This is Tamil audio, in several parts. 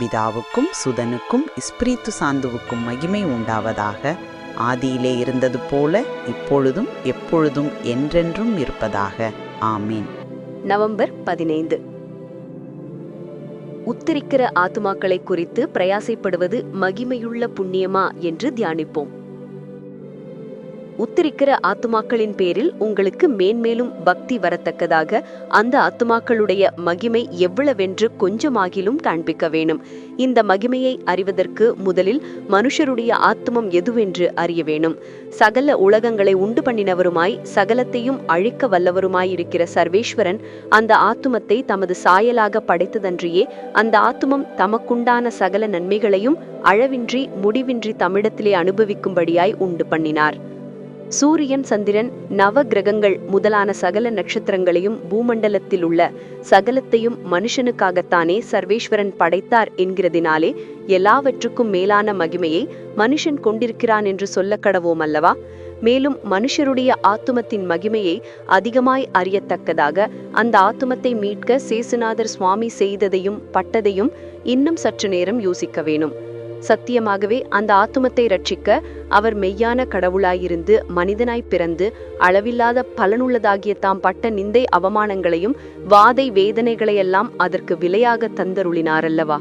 பிதாவுக்கும் சுதனுக்கும் இஸ்பிரித்து சாந்துவுக்கும் மகிமை உண்டாவதாக ஆதியிலே இருந்தது போல இப்பொழுதும் எப்பொழுதும் என்றென்றும் இருப்பதாக. ஆமீன். நவம்பர் பதினைந்து. உத்தரிக்கிற ஆத்துமாக்களை குறித்து பிரயாசைப்படுவது மகிமையுள்ள புண்ணியமா என்று தியானிப்போம். உத்தரிக்கிற ஆத்துமாக்களின் பேரில் உங்களுக்கு மேன்மேலும் பக்தி வரத்தக்கதாக அந்த ஆத்துமாக்களுடைய மகிமை எவ்வளவென்று கொஞ்சமாகிலும் காண்பிக்க வேணும் இந்த மகிமையை அறிவதற்கு முதலில் மனுஷருடைய ஆத்துமம் எதுவென்று அறிய வேணும் சகல உலகங்களை உண்டு பண்ணினவருமாய் சகலத்தையும் அழிக்க வல்லவருமாய் இருக்கிற சர்வேஸ்வரன் அந்த ஆத்துமத்தை தமது சாயலாக படைத்ததன்றியே அந்த ஆத்துமம் தமக்குண்டான சகல நன்மைகளையும் அளவின்றி முடிவின்றி தமிழத்திலே அனுபவிக்கும்படியாய் உண்டு பண்ணினார். சூரியன் சந்திரன் நவ கிரகங்கள் முதலான சகல நட்சத்திரங்களையும் பூமண்டலத்தில் உள்ள சகலத்தையும் மனுஷனுக்காகத்தானே சர்வேஸ்வரன் படைத்தார் என்கிறதினாலே எல்லாவற்றுக்கும் மேலான மகிமையை மனுஷன் கொண்டிருக்கிறான் என்று சொல்ல கடவோம் அல்லவா? மேலும் மனுஷருடைய ஆத்துமத்தின் மகிமையை அதிகமாய் அறியத்தக்கதாக அந்த ஆத்துமத்தை மீட்க சேசுநாதர் சுவாமி செய்ததையும் பட்டதையும் இன்னும் சற்று நேரம் யோசிக்க வேணும். சத்தியமாகவே அந்த ஆத்துமத்தை ரட்சிக்க அவர் மெய்யான கடவுளாயிருந்து மனிதனாய் பிறந்து அளவில்லாத பலனுள்ளதாகிய தாம் பட்ட நிந்தை அவமானங்களையும் வாதை வேதனைகளையெல்லாம் அதற்கு விலையாக தந்தருளினாரல்லவா. அல்லவா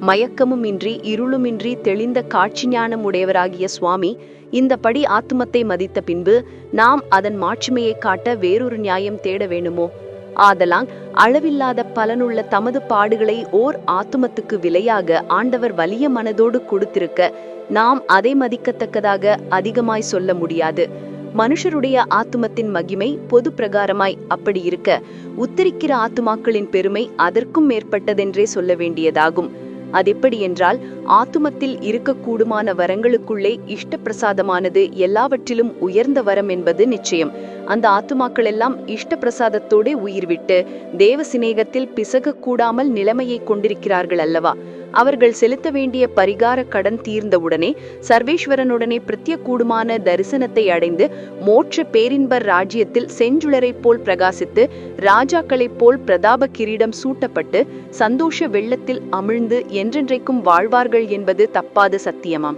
மயக்கமுமின்றி இருளுமின்றி தெளிந்த காட்சி ஞானம் உடையவராகிய சுவாமி இந்த படி ஆத்துமத்தை மதித்த பின்பு நாம் அதன் மாட்சிமையை காட்ட வேறொரு நியாயம் தேட வேணுமோ ஆதலால் அளவில்லாத பலனுள்ள தமது பாடுகளை ஓர் ஆத்துமத்துக்கு விலையாக ஆண்டவர் வலிய மனதோடு கொடுத்திருக்க நாம் அதை மதிக்கத்தக்கதாக அதிகமாய் சொல்ல முடியாது. மனுஷருடைய ஆத்துமத்தின் மகிமை பொது பிரகாரமாய் அப்படி இருக்க உத்தரிக்கிற ஆத்துமாக்களின் பெருமை அதற்கும் மேற்பட்டதென்றே சொல்ல வேண்டியதாகும். அதெப்படி என்றால் ஆத்துமத்தில் இருக்கக்கூடுமான வரங்களுக்குள்ளே இஷ்ட பிரசாதமானது எல்லாவற்றிலும் உயர்ந்த வரம் என்பது நிச்சயம். அந்த ஆத்துமாக்கள் எல்லாம் இஷ்ட பிரசாதத்தோடே உயிர் விட்டு தேவ சிநேகத்தில் பிசக கூடாமல் நிலைமையை கொண்டிருக்கிறார்கள் அல்லவா அவர்கள் செலுத்த வேண்டிய பரிகார கடன் தீர்ந்தவுடனே சர்வேஸ்வரனுடனே பிரித்திய கூடுமான தரிசனத்தை அடைந்து மோட்ச பேரின்பர் ராஜ்யத்தில் செஞ்சுளரைப் போல் பிரகாசித்து ராஜாக்களைப் போல் பிரதாப கிரீடம் சூட்டப்பட்டு சந்தோஷ வெள்ளத்தில் அமிழ்ந்து என்றென்றைக்கும் வாழ்வார்கள் என்பது தப்பாத சத்தியமாம்.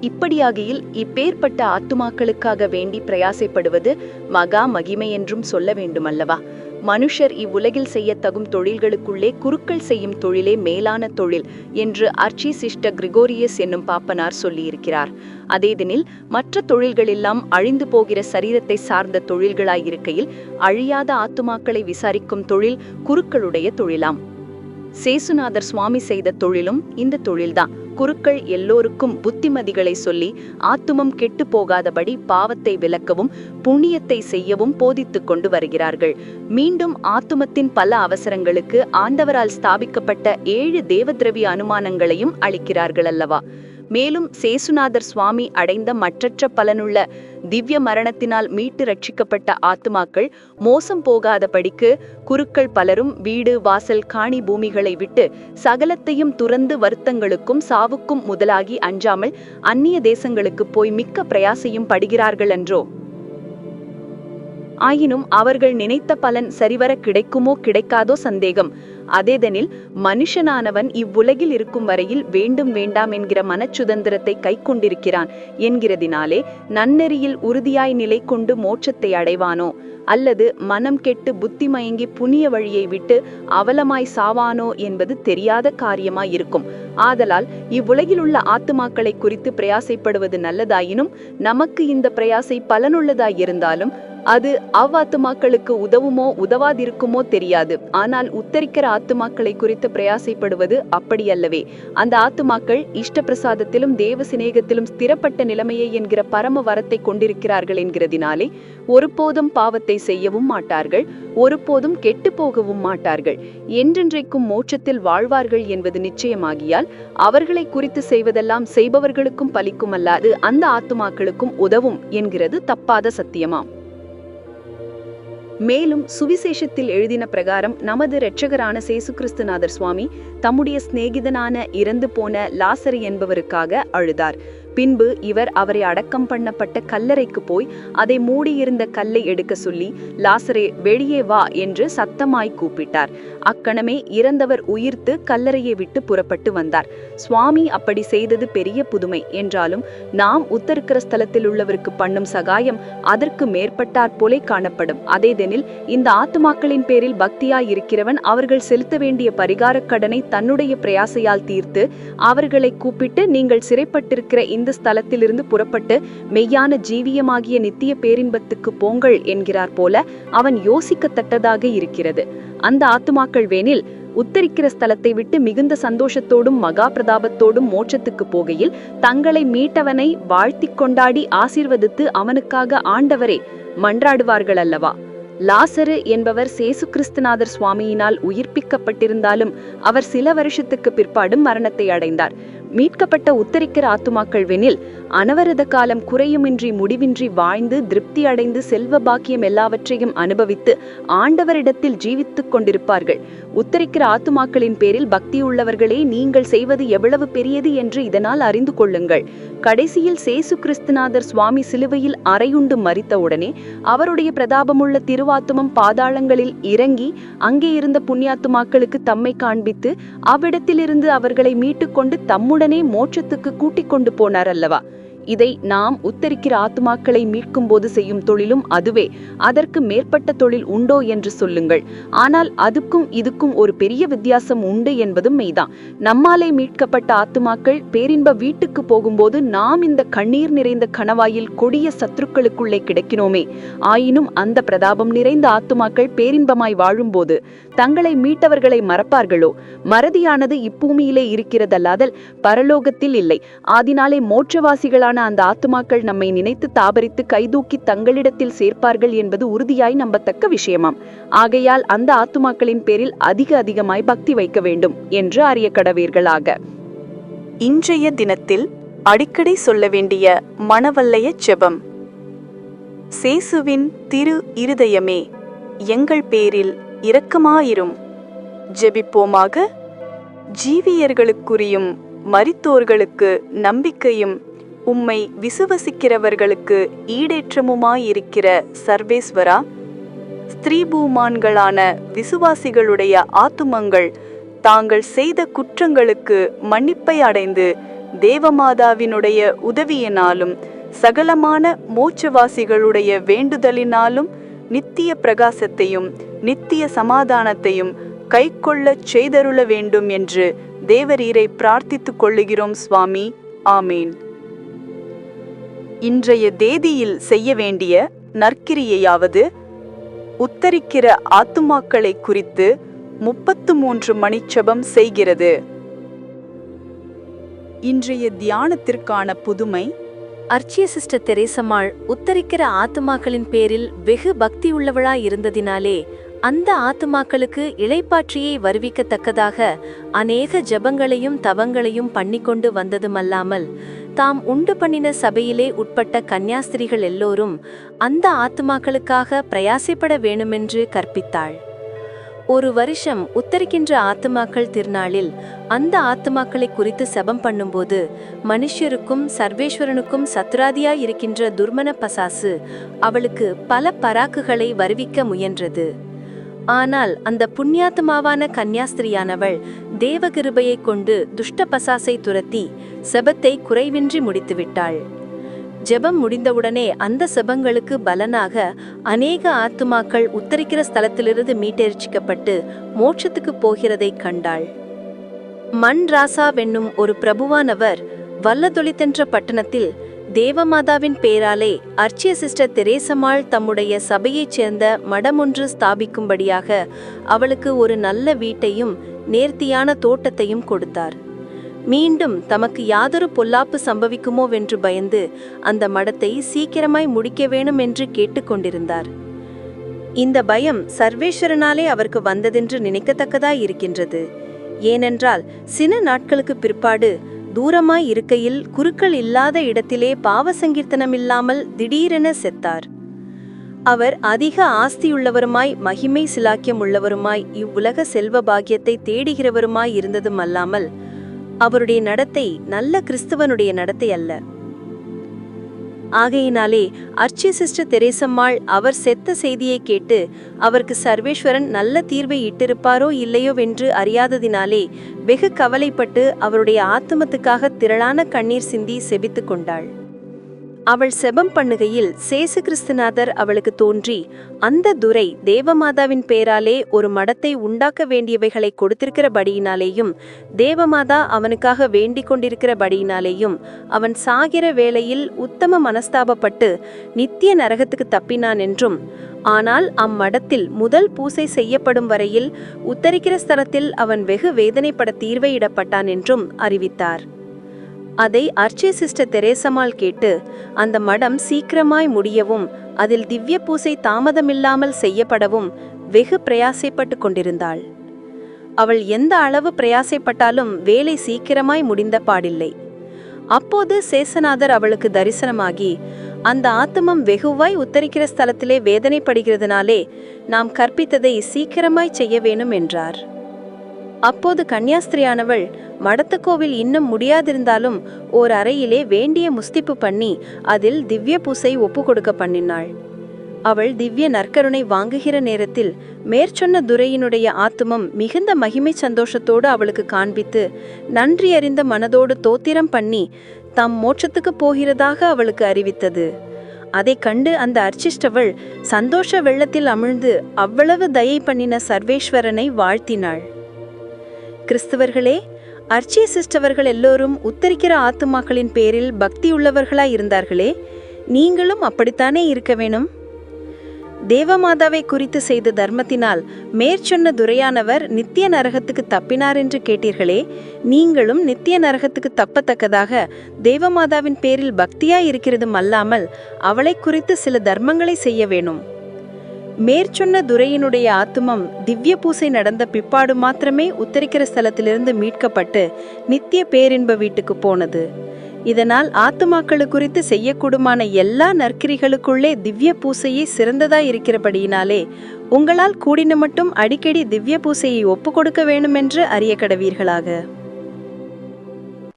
இப்படியாகையில் இப்பேற்பட்ட ஆத்துமாக்களுக்காக வேண்டி பிரயாசைப்படுவது மகா மகிமை என்றும் சொல்ல வேண்டுமல்லவா? மனுஷர் இவ்வுலகில் செய்யத்தகும் தொழில்களுக்குள்ளே குருக்கள் செய்யும் தொழிலே மேலான தொழில் என்று அர்ச்சி சிஷ்ட கிரிகோரியஸ் என்னும் பாப்பனார் சொல்லியிருக்கிறார். அதேதெனில் மற்ற தொழில்களெல்லாம் அழிந்து போகிற சரீரத்தை சார்ந்த தொழில்களாயிருக்கையில் அழியாத ஆத்துமாக்களை விசாரிக்கும் தொழில் குருக்களுடைய தொழிலாம். சேசுநாதர் சுவாமி செய்த தொழிலும் இந்த தொழில்தான். குருக்கள் எல்லோருக்கும் புத்திமதிகளை சொல்லி ஆத்துமம் கெட்டு போகாதபடி பாவத்தை விளக்கவும் புண்ணியத்தை செய்யவும் போதித்துக் கொண்டு வருகிறார்கள். மீண்டும் ஆத்துமத்தின் பல அவசரங்களுக்கு ஆண்டவரால் ஸ்தாபிக்கப்பட்ட ஏழு தேவதிரவிய அனுமானங்களையும் அளிக்கிறார்கள் அல்லவா மேலும் சேசுநாதர் சுவாமி அடைந்த மற்றற்ற பலனுள்ள திவ்ய மரணத்தினால் மீட்டு ரட்சிக்கப்பட்ட ஆத்துமாக்கள் மோசம் போகாதபடிக்கு குருக்கள் பலரும் வீடு வாசல் காணி பூமிகளை விட்டு சகலத்தையும் துறந்து வருத்தங்களுக்கும் சாவுக்கும் முதலாகி அஞ்சாமல் அந்நிய தேசங்களுக்கு போய் மிக்க பிரயாசையும் படுகிறார்கள் என்றோ. ஆயினும் அவர்கள் நினைத்த பலன் சரிவர கிடைக்குமோ கிடைக்காதோ சந்தேகம். அதேதெனில் மனுஷனானவன் இவ்வுலகில் இருக்கும் வரையில் வேண்டும் வேண்டாம் என்கிற மனச்சுதந்திரத்தை கை கொண்டிருக்கிறான் என்கிறதினாலே நன்னெறியில் உறுதியாய் நிலை கொண்டு மோட்சத்தை அடைவானோ? அல்லது மனம் கெட்டு புத்தி மயங்கி புனிய வழியை விட்டு அவலமாய் சாவானோ என்பது தெரியாத காரியமாய் இருக்கும் ஆதலால் இவ்வுலகில் உள்ள ஆத்துமாக்களை குறித்து பிரயாசைப்படுவது நல்லதாயினும் நமக்கு இந்த பிரயாசை பலனுள்ளதாயிருந்தாலும் அது அவ்வாத்துமாக்களுக்கு உதவுமோ உதவாதிருக்குமோ தெரியாது. ஆனால் உத்தரிக்கிற ஆத்துமாக்களை குறித்து பிரயாசைப்படுவது அப்படியல்லவே. அந்த ஆத்துமாக்கள் இஷ்ட பிரசாதத்திலும் தேவ சிநேகத்திலும் ஸ்திரப்பட்ட நிலைமையை என்கிற பரம வரத்தை கொண்டிருக்கிறார்கள் என்கிறதினாலே ஒருபோதும் பாவத்தை செய்யவும் மாட்டார்கள் ஒருபோதும் கெட்டு போகவும் மாட்டார்கள். என்றென்றைக்கும் மோட்சத்தில் வாழ்வார்கள் என்பது நிச்சயமாகியால் அவர்களை குறித்து செய்வதெல்லாம் செய்பவர்களுக்கும் பலிக்கும் அல்லாது அந்த ஆத்துமாக்களுக்கும் உதவும் என்கிறது தப்பாத சத்தியமாம். மேலும் சுவிசேஷத்தில் எழுதின பிரகாரம் நமது இரட்சகரான சேசு கிறிஸ்துநாதர் சுவாமி தம்முடைய சிநேகிதனான இறந்து போன லாசரி என்பவருக்காக அழுதார். பின்பு இவர் அவரை அடக்கம் பண்ணப்பட்ட கல்லறைக்கு போய் அதை மூடியிருந்த கல்லை எடுக்க சொல்லி லாசரே வெளியே வா என்று சத்தமாய் கூப்பிட்டார். அக்கணமே இறந்தவர் உயிர்த்து கல்லறையை விட்டு புறப்பட்டு வந்தார். சுவாமி அப்படி செய்தது பெரிய புதுமை. என்றாலும் நாம் உத்தரிக்கிற ஸ்தலத்தில் உள்ளவருக்கு பண்ணும் சகாயம் அதற்கு மேற்பட்டார் போலே காணப்படும். அதேதெனில் இந்த ஆத்துமாக்களின் பேரில் பக்தியாய் இருக்கிறவன் அவர்கள் செலுத்த வேண்டிய பரிகாரக் கடனை தன்னுடைய பிரயாசையால் தீர்த்து அவர்களை கூப்பிட்டு நீங்கள் சிறைப்பட்டிருக்கிற இந்த இந்த ஸ்தலத்திலிருந்து புறப்பட்டு மெய்யான ஜீவியமாகிய நித்திய பேரின்பத்துக்கு போங்கள் என்கிறார் போல அவன் யோசிக்கத்தக்கதாக இருக்கிறது. அந்த ஆத்துமாக்கள் வேனில் உத்தரிக்கிற ஸ்தலத்தை விட்டு மிகுந்த சந்தோஷத்தோடும் மகா பிரதாபத்தோடும் மோட்சத்துக்கு போகையில் தங்களை மீட்டவனை வாழ்த்திக் கொண்டாடி ஆசீர்வதித்து அவனுக்காக ஆண்டவரே மன்றாடுவார்கள் அல்லவா? லாசரு என்பவர் சேசு கிறிஸ்துநாதர் சுவாமியினால் உயிர்ப்பிக்கப்பட்டிருந்தாலும் அவர் சில வருஷத்துக்கு பிற்பாடும் மரணத்தை அடைந்தார். மீட்கப்பட்ட உத்தரிக்கிற ஆத்துமாக்கள் வெனில் அனவரத காலம் குறையுமின்றி முடிவின்றி வாழ்ந்து திருப்தி அடைந்து செல்வ பாக்கியம் எல்லாவற்றையும் அனுபவித்து ஆண்டவரிடத்தில் ஜீவித்துக் கொண்டிருப்பார்கள். உத்தரிக்கிற ஆத்துமாக்களின் பேரில் பக்தி உள்ளவர்களே நீங்கள் செய்வது எவ்வளவு பெரியது என்று இதனால் அறிந்து கொள்ளுங்கள். கடைசியில் சேசு கிறிஸ்துநாதர் சுவாமி சிலுவையில் அறையுண்டு மறித்தவுடனே அவருடைய பிரதாபமுள்ள திருவாத்துமம் பாதாளங்களில் இறங்கி அங்கே இருந்த புண்ணியாத்துமாக்களுக்கு தம்மை காண்பித்து அவ்விடத்திலிருந்து அவர்களை மீட்டுக்கொண்டு தம்முடனே மோட்சத்துக்கு கூட்டிக் கொண்டு போனார் அல்லவா? இதை நாம் உத்தரிக்கிற ஆத்துமாக்களை மீட்கும் போது செய்யும் தொழிலும் அதுவே. அதற்கு மேற்பட்ட தொழில் உண்டோ என்று சொல்லுங்கள். ஆனால் அதுக்கும் இதுக்கும் ஒரு பெரிய வித்தியாசம் உண்டு என்பதும் மெய்தான். நம்மாலே மீட்கப்பட்ட ஆத்துமாக்கள் பேரின்ப வீட்டுக்கு போகும்போது நாம் இந்த கண்ணீர் நிறைந்த கணவாயில் கொடிய சத்துருக்களுக்குள்ளே கிடைக்கிறோமே. ஆயினும் அந்த பிரதாபம் நிறைந்த ஆத்துமாக்கள் பேரின்பமாய் வாழும்போது தங்களை மீட்டவர்களை மறப்பார்களோ? மறதியானது இப்பூமியிலே இருக்கிறதல்லாதல் பரலோகத்தில் இல்லை. ஆதினாலே மோட்சவாசிகளான அந்த ஆத்துமாக்கள் நம்மை நினைத்து தாபரித்து கைதூக்கி தங்களிடத்தில் சேர்ப்பார்கள் என்பது உறுதியாய் நம்பத்தக்க விஷயமாம். ஆகையால் அந்த ஆத்துமாக்களின் பேரில் அதிக அதிகமாய் பக்தி வைக்க வேண்டும் என்று அறிய கடவீர்களாக. இன்றைய தினத்தில் அடிக்கடி சொல்ல வேண்டிய மனவல்லைய செபம். சேசுவின் திரு இருதயமே எங்கள் பேரில் இரக்கமாயிரும். ஜெபிப்போமாக. ஜீவியர்களுக்குரியும் மரித்தோர்களுக்கு நம்பிக்கையும் உம்மை விசுவசிக்கிறவர்களுக்கு ஈடேற்றமுமாயிருக்கிற சர்வேஸ்வரா ஸ்திரீபூமான்களான விசுவாசிகளுடைய ஆத்துமங்கள் தாங்கள் செய்த குற்றங்களுக்கு மன்னிப்பை அடைந்து தேவமாதாவினுடைய உதவியினாலும் சகலமான மோட்சவாசிகளுடைய வேண்டுதலினாலும் நித்திய பிரகாசத்தையும் நித்திய சமாதானத்தையும் கைக்கொள்ளச் செய்தருள வேண்டும் என்று தேவரீரை பிரார்த்தித்துக் கொள்ளுகிறோம் சுவாமி. ஆமீன். இன்றைய தேதியில் செய்ய வேண்டிய நற்கிரியையாவது உத்தரிக்கிற ஆத்துமாக்களை குறித்து முப்பத்து மூன்று மணிச்சபம் செய்கிறது. இன்றைய தியானத்திற்கான புதுமை அர்ச்சிய சிஸ்டர் தெரேசம்மாள் உத்தரிக்கிற ஆத்துமாக்களின் பேரில் வெகு பக்தியுள்ளவளாய் இருந்ததினாலே அந்த ஆத்துமாக்களுக்கு இளைப்பாற்றியை வருவிக்கத்தக்கதாக அநேக ஜெபங்களையும் தவங்களையும் பண்ணிக்கொண்டு வந்ததுமல்லாமல் தாம் உண்டு பண்ணின சபையிலே உட்பட்ட கன்னியாஸ்திரிகள் எல்லோரும் அந்த ஆத்துமாக்களுக்காக பிரயாசைப்பட வேணுமென்று கற்பித்தாள். ஒரு வருஷம் உத்தரிக்கின்ற ஆத்துமாக்கள் திருநாளில் அந்த ஆத்துமாக்களை குறித்து செபம் பண்ணும்போது மனுஷருக்கும் சர்வேஸ்வரனுக்கும் சத்ராதியாய் இருக்கின்ற துர்மன பசாசு அவளுக்கு பல பராக்குகளை வருவிக்க முயன்றது. ஆனால் அந்த புண்ணியாத்மாவான கன்னியாஸ்திரியானவள் தேவகிருபையைக் கொண்டு துஷ்ட பசாசை துரத்தி செபத்தை குறைவின்றி முடித்துவிட்டாள். ஜெபம் முடிந்தவுடனே அந்த செபங்களுக்கு பலனாக அநேக ஆத்துமாக்கள் உத்தரிக்கிற ஸ்தலத்திலிருந்து மீட்டெரிச்சிக்கப்பட்டு மோட்சத்துக்கு போகிறதைக் கண்டாள். மண் ராசாவென்னும் ஒரு பிரபுவானவர் வல்லதொளித்தென்ற பட்டணத்தில் தேவமாதாவின் பேராலே அர்ச்சிய சிஸ்டர் தெரேசம்மாள் தம்முடைய சபையைச் சேர்ந்த மடமொன்று ஸ்தாபிக்கும்படியாக அவளுக்கு ஒரு நல்ல வீட்டையும் நேர்த்தியான தோட்டத்தையும் கொடுத்தார். மீண்டும் தமக்கு யாதொரு பொல்லாப்பு சம்பவிக்குமோவென்று பயந்து அந்த மடத்தை சீக்கிரமாய் முடிக்க வேணும் என்று கேட்டுக்கொண்டிருந்தார். இந்த பயம் சர்வேஸ்வரனாலே அவருக்கு வந்ததென்று நினைக்கத்தக்கதாய் இருக்கின்றது ஏனென்றால் சில நாட்களுக்கு பிற்பாடு தூரமாய் இருக்கையில் குருக்கள் இல்லாத இடத்திலே பாவ சங்கீர்த்தனமில்லாமல் திடீரென செத்தார். அவர் அதிக ஆஸ்தியுள்ளவருமாய் மகிமை சிலாக்கியம் உள்ளவருமாய் இவ்வுலக செல்வ பாக்கியத்தை தேடுகிறவருமாய் இருந்ததும் அல்லாமல் அவருடைய நடத்தை நல்ல கிறிஸ்துவனுடைய நடத்தை அல்ல. ஆகையினாலே அர்ச்சி சிஸ்டர் தெரேசம்மாள் அவர் செத்த செய்தியை கேட்டு அவருக்கு சர்வேஸ்வரன் நல்ல தீர்வை இட்டிருப்பாரோ இல்லையோ வென்று அறியாததினாலே வெகு கவலைப்பட்டு அவருடைய ஆத்துமத்துக்காக திரளான கண்ணீர் சிந்தி செபித்துக் கொண்டாள். அவள் செபம் பண்ணுகையில் சேசு கிறிஸ்துநாதர் அவளுக்கு தோன்றி அந்த துரை தேவமாதாவின் பேராலே ஒரு மடத்தை உண்டாக்க வேண்டியவைகளை கொடுத்திருக்கிறபடியினாலேயும் தேவமாதா அவனுக்காக வேண்டிக் கொண்டிருக்கிறபடியினாலேயும் அவன் சாகிற வேளையில் உத்தம மனஸ்தாபப்பட்டு நித்திய நரகத்துக்கு தப்பினான் என்றும் ஆனால் அம்மடத்தில் முதல் பூசை செய்யப்படும் வரையில் உத்தரிக்கிற ஸ்தலத்தில் அவன் வெகு வேதனைப்பட தீர்வையிடப்பட்டான் என்றும் அறிவித்தார். அதை அர்ச்சே சிஸ்டர் தெரேசமாள் கேட்டு அந்த மடம் சீக்கிரமாய் முடியவும் அதில் திவ்ய பூசை தாமதமில்லாமல் செய்யப்படவும் வெகு பிரயாசைப்பட்டு கொண்டிருந்தாள். அவள் எந்த அளவு பிரயாசைப்பட்டாலும் வேலை சீக்கிரமாய் முடிந்த பாடில்லை. அப்போது சேசநாதர் அவளுக்கு தரிசனமாகி அந்த ஆத்தமம் வெகுவாய் உத்தரிக்கிற ஸ்தலத்திலே வேதனைப்படுகிறதுனாலே நாம் கற்பித்ததை சீக்கிரமாய் செய்ய வேணும் என்றார். அப்போது கன்னியாஸ்திரியானவள் மடத்துக்கோவில் இன்னும் முடியாதிருந்தாலும் ஓர் அறையிலே வேண்டிய முஸ்திப்பு பண்ணி அதில் திவ்ய பூசை ஒப்பு கொடுக்க பண்ணினாள். அவள் திவ்ய நற்கருணை வாங்குகிற நேரத்தில் மேற்சொன்ன துரையினுடைய ஆத்துமம் மிகுந்த மகிமை சந்தோஷத்தோடு அவளுக்கு காண்பித்து நன்றி அறிந்த மனதோடு தோத்திரம் பண்ணி தம் மோட்சத்துக்கு போகிறதாக அவளுக்கு அறிவித்தது. அதைக் கண்டு அந்த அர்ச்சிஷ்டவள் சந்தோஷ வெள்ளத்தில் அமிழ்ந்து அவ்வளவு தயை பண்ணின சர்வேஸ்வரனை வாழ்த்தினாள். கிறிஸ்தவர்களே அர்ச்சி சிஸ்டவர்கள் எல்லோரும் உத்தரிக்கிற ஆத்துமாக்களின் பேரில் பக்தி உள்ளவர்களாய் இருந்தார்களே நீங்களும் அப்படித்தானே இருக்க வேணும்? தேவமாதாவை குறித்து செய்த தர்மத்தினால் மேற்சொன்ன துரையானவர் நித்திய நரகத்துக்கு தப்பினார் என்று கேட்டீர்களே நீங்களும் நித்திய நரகத்துக்கு தப்பத்தக்கதாக தேவமாதாவின் பேரில் பக்தியாய் இருக்கிறதும் அல்லாமல் அவளை குறித்து சில தர்மங்களை செய்ய வேணும். மேற்சொன்ன துரையினுடைய ஆத்துமம் திவ்ய பூசை நடந்த பிற்பாடு மாத்திரமே உத்தரிக்கிற ஸ்தலத்திலிருந்து மீட்கப்பட்டு நித்திய பேரின்ப வீட்டுக்கு போனது. இதனால் ஆத்துமாக்களு குறித்து செய்யக்கூடுமான எல்லா நற்கிரிகளுக்குள்ளே திவ்ய பூசையே சிறந்ததாய் இருக்கிறபடியினாலே உங்களால் கூடின மட்டும் அடிக்கடி திவ்ய பூசையை ஒப்பு கொடுக்க வேண்டுமென்று அறிய கடவீர்களாக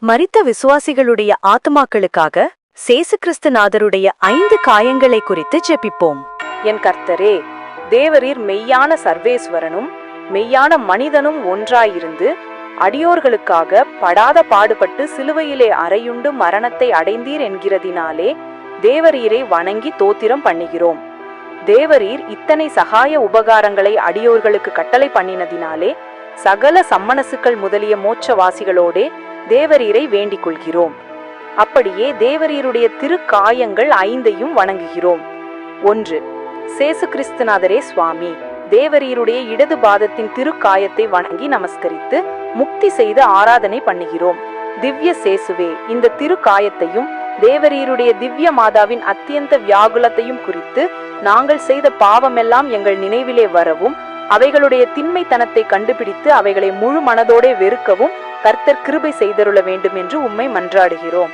மறித்த விசுவாசிகளுடைய ஆத்துமாக்களுக்காக சேசு கிறிஸ்துநாதருடைய ஐந்து காயங்களை குறித்து ஜெபிப்போம். என் கர்த்தரே தேவரீர் மெய்யான சர்வேஸ்வரனும் மெய்யான மனிதனும் ஒன்றாயிருந்து அடியோர்களுக்காக படாத பாடுபட்டு சிலுவையிலே அறையுண்டு மரணத்தை அடைந்தீர் என்கிறதினாலே தேவரீரை வணங்கி தோத்திரம் பண்ணுகிறோம். தேவரீர் இத்தனை சகாய உபகாரங்களை அடியோர்களுக்கு கட்டளை பண்ணினதினாலே சகல சம்மனசுக்கள் முதலிய மோட்சவாசிகளோடே தேவரீரை வேண்டிக் கொள்கிறோம் அப்படியே தேவரீருடைய திருக்காயங்கள் ஐந்தையும் வணங்குகிறோம். ஒன்று சேசு கிறிஸ்துநாதரே சுவாமி. தேவரீருடைய இடது பாதத்தின் திருக்காயத்தை வணங்கி நமஸ்கரித்து முக்தி செய்து ஆராதனை பண்ணுகிறோம். திவ்ய சேசுவே இந்த திருக்காயத்தையும் தேவரீருடைய திவ்ய மாதாவின் அத்தியந்த வியாகுலத்தையும் குறித்து நாங்கள் செய்த பாவமெல்லாம் எங்கள் நினைவிலே வரவும் அவைகளுடைய திண்மைத்தனத்தை கண்டுபிடித்து அவைகளை முழு மனதோடே வெறுக்கவும் கர்த்தர் கிருபை செய்தருள வேண்டும் என்று உம்மை மன்றாடுகிறோம்.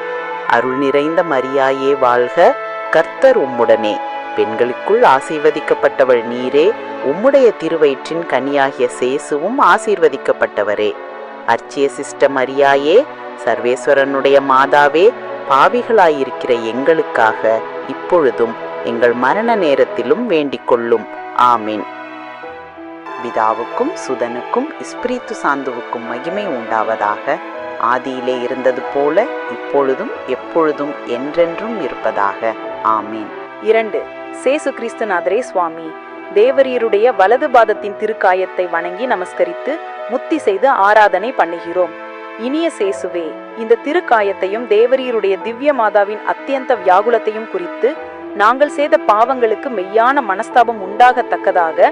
அருள் நிறைந்த மரியாயே வாழ்க கர்த்தர் உம்முடனே. பெண்களுக்குள் ஆசீர்வதிக்கப்பட்டவள் நீரே உம்முடைய திருவயிற்றின் கனியாகிய சேசுவும் ஆசீர்வதிக்கப்பட்டவரே. அர்ச்சிய சிஸ்ட மரியாயே சர்வேஸ்வரனுடைய மாதாவே பாவிகளாயிருக்கிற எங்களுக்காக இப்பொழுதும் எங்கள் மரண நேரத்திலும் வேண்டிக் கொள்ளும் ஆமீன். பிதாவுக்கும் சுதனுக்கும் இஸ்பிரித்து சாந்துவுக்கும் மகிமை உண்டாவதாக ஆதியிலே இருந்தது போல இப்பொழுதும் எப்பொழுதும் என்றென்றும் இருப்பதாக. ஆமீன். இரண்டு சேசு கிறிஸ்துநாதரே சுவாமி தேவரீருடைய வலது பாதத்தின் திருக்காயத்தை வணங்கி நமஸ்கரித்து முத்தி செய்து ஆராதனை பண்ணுகிறோம். இனிய சேசுவே இந்த திருக்காயத்தையும் தேவரீருடைய திவ்ய மாதாவின் அத்தியந்த வியாகுலத்தையும் குறித்து நாங்கள் செய்த பாவங்களுக்கு மெய்யான மனஸ்தாபம் உண்டாகத்தக்கதாக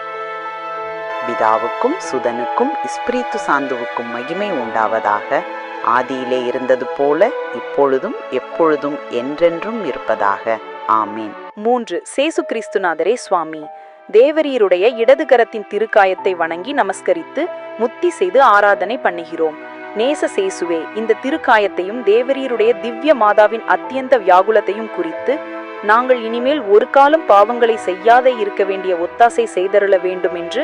பிதாவுக்கும் சுதனுக்கும் இஸ்பிரித்து சாந்துவுக்கும் மகிமை உண்டாவதாக ஆதியிலே இருந்தது போல இப்பொழுதும் எப்பொழுதும் என்றென்றும் இருப்பதாக. ஆமீன். மூன்று சேசு கிறிஸ்துநாதரே சுவாமி தேவரீருடைய இடது கரத்தின் திருக்காயத்தை வணங்கி நமஸ்கரித்து முத்தி செய்து ஆராதனை பண்ணுகிறோம். நேச சேசுவே இந்த திருக்காயத்தையும் தேவரீருடைய திவ்ய மாதாவின் அத்தியந்த வியாகுலத்தையும் குறித்து நாங்கள் இனிமேல் ஒரு காலம் பாவங்களை செய்யாதே இருக்க வேண்டிய ஒத்தாசை செய்தருள வேண்டும் என்று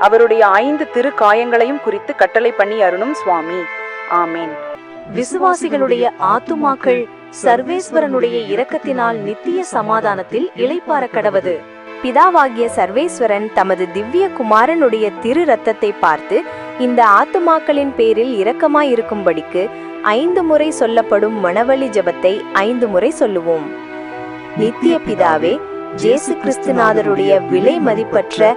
அவருடைய ஐந்து திரு காயங்களையும் குறித்து கட்டளை பண்ணி அருணும் சுவாமி. ஆமேன். விசுவாசிகளுடைய ஆத்துமாக்கள் சர்வேஸ்வரனுடைய இரக்கத்தினால் நித்திய சமாதானத்தில் இளைப்பார கடவது. பிதாவாகிய சர்வேஸ்வரன் தமது திவ்ய குமாரனுடைய திரு ரத்தத்தை பார்த்து இந்த ஆத்துமாக்களின் பேரில் இரக்கமாயிருக்கும்படிக்கு ஐந்து முறை சொல்லப்படும் மணவழி ஜபத்தை ஐந்து முறை சொல்லுவோம். நித்திய பிதாவே ஜேசு கிறிஸ்துநாதருடைய விலை மதிப்பற்ற